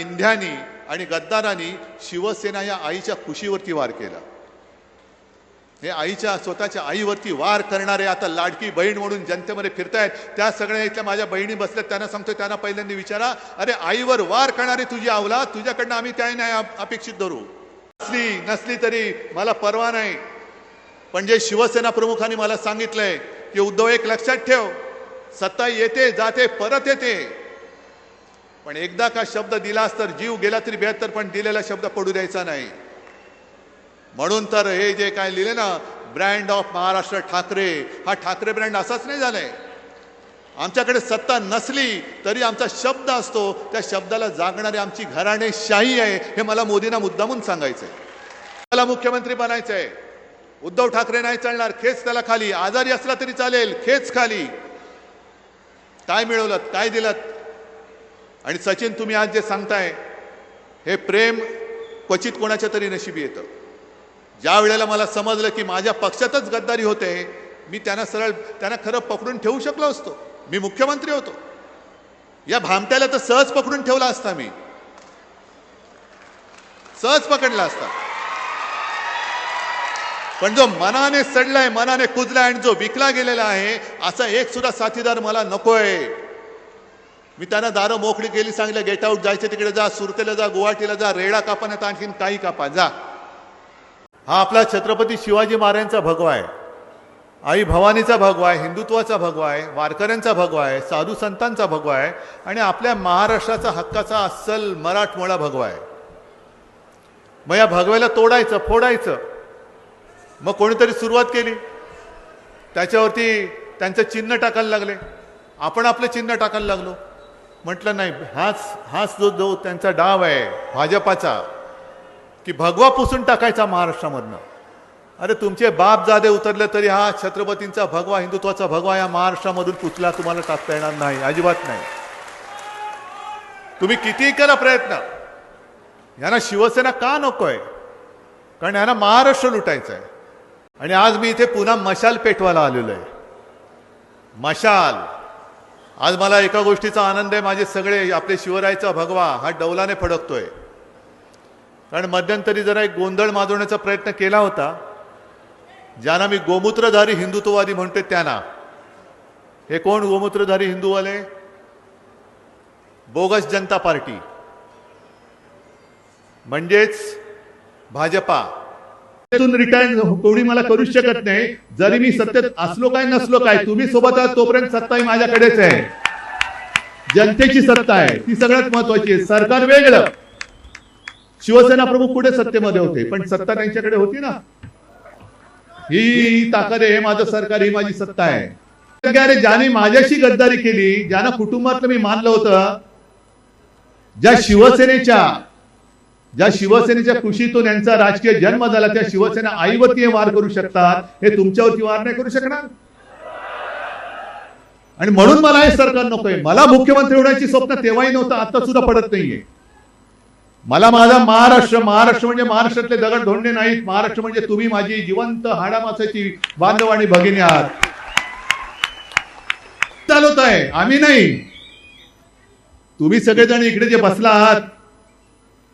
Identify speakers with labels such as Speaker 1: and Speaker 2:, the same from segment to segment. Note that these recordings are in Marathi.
Speaker 1: इंध्यानी आणि गद्दारांनी शिवसेना या आईच्या खुशीवरती वार केला. हे आईच्या स्वतःच्या आईवरती वार करणारे आता लाडकी बहीण म्हणून जनतेमध्ये फिरतायत. त्या सगळ्या इथल्या माझ्या बहिणी बसल्यात त्यांना सांगतोय त्यांना पहिल्यांदा विचारा अरे आईवर वार करणारी तुझी आवला तुझ्याकडनं आम्ही त्याही नाही अपेक्षित धरू. नसली नसली तरी मला परवा नाही. पण जे शिवसेना प्रमुखांनी मला सांगितलंय की उद्धव एक लक्षात ठेव सत्ता येते जाते परत येते. पण एकदा का शब्द दिलास तर जीव गेला तरी बेहत्तर पण दिलेला शब्द पडू द्यायचा नाही. म्हणून तर हे जे काय लिहिले ना ब्रँड ऑफ महाराष्ट्र ठाकरे हा ठाकरे ब्रँड असाच नाही झालाय. आमच्याकडे सत्ता नसली तरी आमचा शब्द असतो त्या शब्दाला जागणारी आमची घराणे शाही आहे हे मला मोदींना मुद्दामून सांगायचंय. मला मुख्यमंत्री बनायचंय. उद्धव ठाकरे नाही चालणार खेच त्याला खाली. आजारी असला तरी चालेल खेच खाली. काय मिळवलं काय दिलं आणि सचिन तुम्ही आज जे सांगताय हे प्रेम क्वचित कोणाच्या तरी नशिबी येतं. ज्या वेळेला मला समजलं की माझ्या पक्षातच गद्दारी होते मी त्यांना सरळ त्यांना खरं पकडून ठेवू शकलो असतो. मी मुख्यमंत्री होतो. या भामट्याला तर सहज पकडून ठेवला असता मी. सहज पकडला असता. पण जो मनाने सडलाय मनाने कुजलाय आणि जो विकला गेलेला आहे असा एक सुद्धा साथीदार मला नकोय. मी त्यांना दारं मोकळी केली सांगितलं गेट आऊट जायचे तिकडे जा सुरतेला जा गुवाहाटीला जा रेडा कापा नाही आणखीन काही कापा जा. हा आपला छत्रपती शिवाजी महाराजांचा भगवा आहे. आई भवानीचा भगवा आहे हिंदुत्वाचा भगवा आहे वारकऱ्यांचा भगवा आहे साधू संतांचा भगवा आहे आणि आपल्या महाराष्ट्राचा हक्काचा अस्सल मराठमोळा भगवा आहे. मग या भगव्याला तोडायचं फोडायचं. मग कोणीतरी सुरुवात केली. त्याच्यावरती त्यांचं चिन्ह टाकायला लागले. आपण आपलं चिन्ह टाकायला लागलो. म्हटलं नाही हाच हाच जो जो त्यांचा डाव आहे भाजपाचा की भगवा पुसून टाकायचा महाराष्ट्रामधनं. अरे तुमचे बाप जादे उतरले तरी हा छत्रपतींचा भगवा हिंदुत्वाचा भगवा या महाराष्ट्रामधून पुसला तुम्हाला टाकता येणार नाही अजिबात नाही. तुम्ही कितीही करा प्रयत्न. यांना शिवसेना का नकोय? कारण यांना महाराष्ट्र लुटायचं आहे आणि आज मी इथे पुन्हा मशाल पेटवायला आलेलो आहे मशाल. आज मला एका गोष्टीचा आनंद आहे माझे सगळे आपले शिवरायचा भगवा हा डौलाने फडकतोय. कारण मध्यंतरी जरा एक गोंधळ माजवण्याचा प्रयत्न केला होता. ज्यांना मी गोमूत्रधारी हिंदुत्ववादी म्हणते त्यांना. हे कोण गोमूत्रधारी हिंदूवाले? बोगस जनता पार्टी. म्हणजेच भाजपा. रिटायर कोणी मला करू शकत नाही. जरी मी सत्तेत असलो काय नसलो काय तुम्ही सोबत आहात तोपर्यंत सत्ता ही माझ्याकडेच आहे. जनतेची सत्ता आहे. ती सगळ्यात महत्वाची आहे. सरकार वेगळं. शिवसेना प्रमुख पुढे सत्तेमध्ये होते? पण सत्ता त्यांच्याकडे होती ना. ही ताकद आहे हे माझं सरकार ही माझी सत्ता आहे. अरे काय रे, ज्याने माझ्याशी गद्दारी केली ज्यानं कुटुंबातलं मी मानलं होतं ज्या शिवसेनेच्या ज्या शिवसेनेच्या कृषीतून यांचा राजकीय जन्म झाला त्या शिवसेना आईवरती हे वार करू शकतात हे तुमच्यावरती वार नाही करू शकणार. आणि म्हणून मला हे सरकार नकोय. मला मुख्यमंत्री होण्याची स्वप्न तेव्हाही नव्हतं आता सुद्धा पडत नाहीये. मला माझा महाराष्ट्र महाराष्ट्र म्हणजे महाराष्ट्रातले दगड धोंडे नाहीत. महाराष्ट्र म्हणजे तुम्ही माझी जिवंत हाडामासाची बांधव आणि भगिनी आहात. चालवत आहे. आम्ही नाही. तुम्ही सगळेजण इकडे जे बसला आहात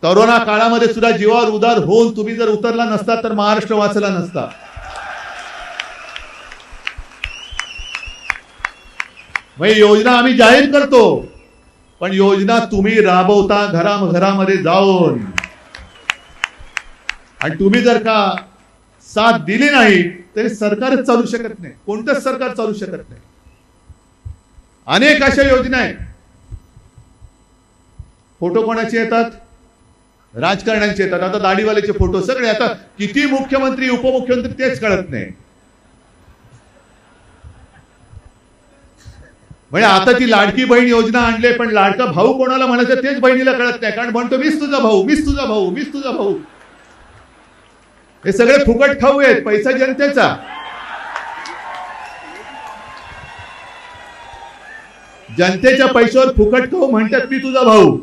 Speaker 1: करोना काळामध्ये सुद्धा जीवावर उदार होऊन तुम्ही जर उतरला नसता तर महाराष्ट्र वाचला नसता. मग योजना आम्ही जाहीर करतो. पण योजना तुम्ही राबवता घरा घरामध्ये जाऊन. आणि तुम्ही जर का साथ दिली नाही तरी सरकारच चालू शकत नाही. कोणतंच सरकार चालू शकत नाही. अनेक अशा योजना आहेत. फोटो कोणाचे येतात? राजकारण्यांचे येतात. आता दाढीवाल्याचे फोटो सगळे आता किती मुख्यमंत्री उपमुख्यमंत्री तेच कळत नाही. म्हणजे आता ती लाडकी बहीण योजना आणले पण लाडका भाऊ कोणाला म्हणायचं तेच बहिणीला कळत नाही. कारण म्हणतो मीच तुझा भाऊ मीच तुझा भाऊ मीच तुझा भाऊ. हे सगळे फुकट खाऊ आहेत पैसा जनतेचा. जनतेच्या पैशावर फुकट खाऊ म्हणतात मी तुझा भाऊ.